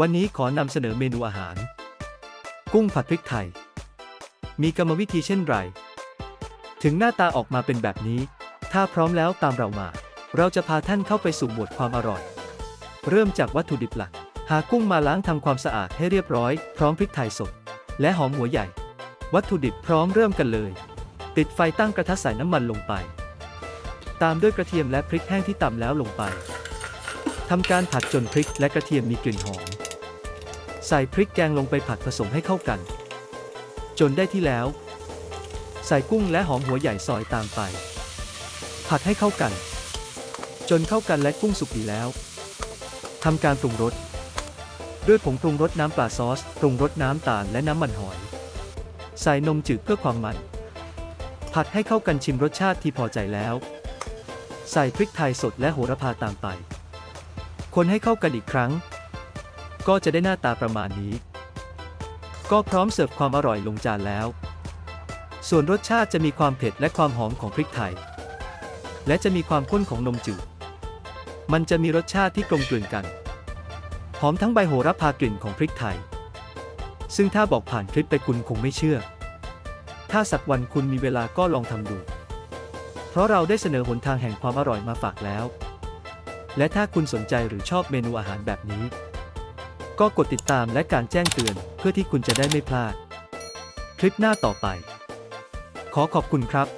วันนี้ขอนำเสนอเมนูอาหาร กุ้งผัดพริกไทย มีกรรมวิธีเช่นไร ถึงหน้าตาออกมาเป็นแบบนี้ ถ้าพร้อมแล้วตามเรามา เราจะพาท่านเข้าไปสู่หมวดความอร่อย เริ่มจากวัตถุดิบหลัก หากุ้งมาล้างทำความสะอาดให้เรียบร้อย พร้อมพริกไทยสด และหอมหัวใหญ่ วัตถุดิบพร้อมเริ่มกันเลย ติดไฟตั้งกระทะใส่น้ำมันลงไป ตามด้วยกระเทียมและพริกแห้งที่ตำแล้วลงไปทำการผัดจนพริกและกระเทียมมีกลิ่นหอม ใส่พริกแกงลงไปผัดผสมให้เข้ากัน จนได้ที่แล้ว ใส่กุ้งและหอมหัวใหญ่ซอยตามไป ผัดให้เข้ากัน จนเข้ากันและกุ้งสุกดีแล้วทำการปรุงรสด้วยผงปรุงรสน้ำปลาซอสปรุงรสน้ำตาลและน้ำมันหอย ใส่นมจืดเพื่อความมัน ผัดให้เข้ากันชิมรสชาติที่พอใจแล้ว ใส่พริกไทยสดและโหระพาตามไป คนให้เข้ากันอีกครั้ง ก็จะได้หน้าตาประมาณนี้ ก็พร้อมเสิร์ฟความอร่อยลงจานแล้ว ส่วนรสชาติจะมีความเผ็ดและความหอมของพริกไทย และจะมีความข้นของนมจืด มันจะมีรสชาติที่กลมกลืนกัน หอมทั้งใบโหระพากลิ่นของพริกไทย ซึ่งถ้าบอกผ่านคลิปไปคุณคงไม่เชื่อ ถ้าสักวันคุณมีเวลาก็ลองทำดู เพราะเราได้เสนอหนทางแห่งความอร่อยมาฝากแล้ว และถ้าคุณสนใจหรือชอบเมนูอาหารแบบนี้ ก็กดติดตามและการแจ้งเตือนเพื่อที่คุณจะได้ไม่พลาด คลิปหน้าต่อไป ขอขอบคุณครับ